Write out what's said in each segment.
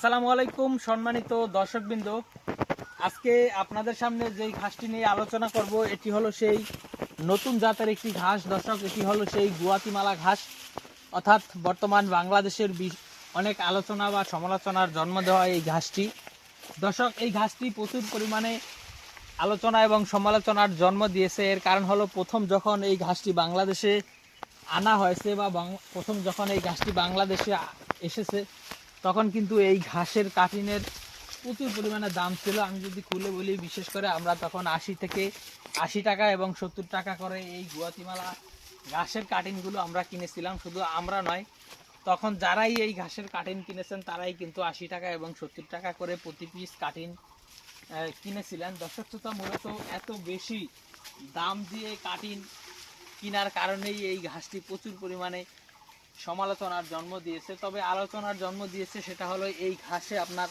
আসসালামু আলাইকুম, সম্মানিত দর্শকবৃন্দ। আজকে আপনাদের সামনে যেই ঘাসটি নিয়ে আলোচনা করব, এটি হলো সেই নতুন জাতের একটি ঘাস। দর্শক, এটি হলো সেই গুয়াতিমালা ঘাস। অর্থাৎ বর্তমান বাংলাদেশের অনেক আলোচনা বা সমালোচনার জন্ম দেওয়া এই ঘাসটি। দর্শক, এই ঘাসটি প্রচুর পরিমাণে আলোচনা এবং সমালোচনার জন্ম দিয়েছে। এর কারণ হলো প্রথম যখন এই ঘাসটি বাংলাদেশে আনা হয়েছে বা প্রথম যখন এই ঘাসটি বাংলাদেশে এসেছে তখন কিন্তু এই ঘাসের কাটিনের প্রচুর পরিমাণে দাম ছিল। আমি যদি খুলে বলি, বিশেষ করে আমরা তখন আশি থেকে আশি টাকা এবং সত্তর টাকা করে এই গুয়াতিমালা ঘাসের কাটিনগুলো আমরা কিনেছিলাম। শুধু আমরা নয়, তখন যারাই এই ঘাসের কাটিন কিনেছেন, তারাই কিন্তু আশি টাকা এবং সত্তর টাকা করে প্রতি পিস কাটিন কিনেছিলেন। দর্শক শ্রোতা, মূলত এত বেশি দাম দিয়ে কাটিন কেনার কারণেই এই ঘাসটি প্রচুর পরিমাণে সমালোচনার জন্ম দিয়েছে। তবে আলোচনার জন্ম দিয়েছে সেটা হলো এই ঘাসে আপনার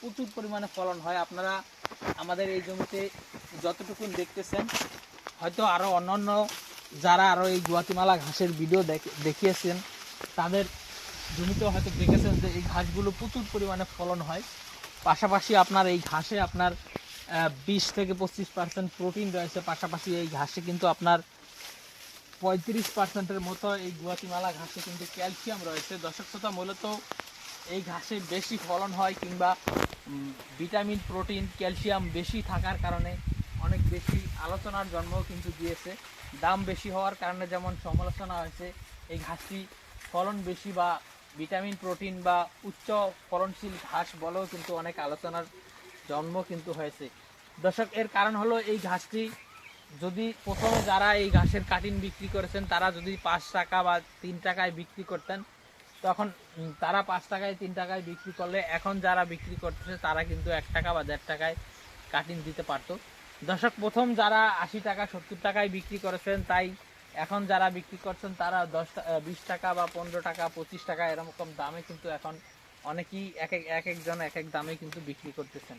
প্রচুর পরিমাণে ফলন হয়। আপনারা আমাদের এই জমিতে যতটুকু দেখতেছেন, হয়তো আরও অন্যান্য যারা আরও এই গুয়াতিমালা ঘাসের ভিডিও দেখ- দেখিয়েছেন, তাদের জমিতেও হয়তো দেখেছেন যে এই ঘাসগুলো প্রচুর পরিমাণে ফলন হয়। পাশাপাশি আপনার এই ঘাসে আপনার বিশ থেকে পঁচিশ পার্সেন্ট প্রোটিন রয়েছে। পাশাপাশি এই ঘাসে কিন্তু আপনার পঁয়ত্রিশ পার্সেন্টের মতো এই গুয়াতিমালা ঘাসে কিন্তু ক্যালসিয়াম রয়েছে। দর্শক শ্রোতা, মূলত এই ঘাসে বেশি ফলন হয় কিংবা ভিটামিন, প্রোটিন, ক্যালসিয়াম বেশি থাকার কারণে অনেক বেশি আলোচনার জন্ম কিন্তু দিয়েছে। দাম বেশি হওয়ার কারণে যেমন সমালোচনা হয়েছে, এই ঘাসটি ফলন বেশি বা ভিটামিন, প্রোটিন বা উচ্চ ফলনশীল ঘাস বলেও কিন্তু অনেক আলোচনার জন্ম কিন্তু হয়েছে। দর্শক, এর কারণ হলো এই ঘাসটি যদি প্রথমে যারা এই ঘাসের কাটিং বিক্রি করেছেন, তারা যদি পাঁচ টাকা বা তিন টাকায় বিক্রি করতেন, তখন তারা পাঁচ টাকায়, তিন টাকায় বিক্রি করলে এখন যারা বিক্রি করতেছে, তারা কিন্তু এক টাকা বা দেড় টাকায় কাটিং দিতে পারতো। দর্শক, প্রথম যারা আশি টাকা, সত্তর টাকায় বিক্রি করেছেন, তাই এখন যারা বিক্রি করছেন, তারা দশ বিশ টাকা বা পনেরো টাকা, পঁচিশ টাকা এরকম দামে কিন্তু এখন অনেকেই এক এক একজন এক এক দামে কিন্তু বিক্রি করতেছেন।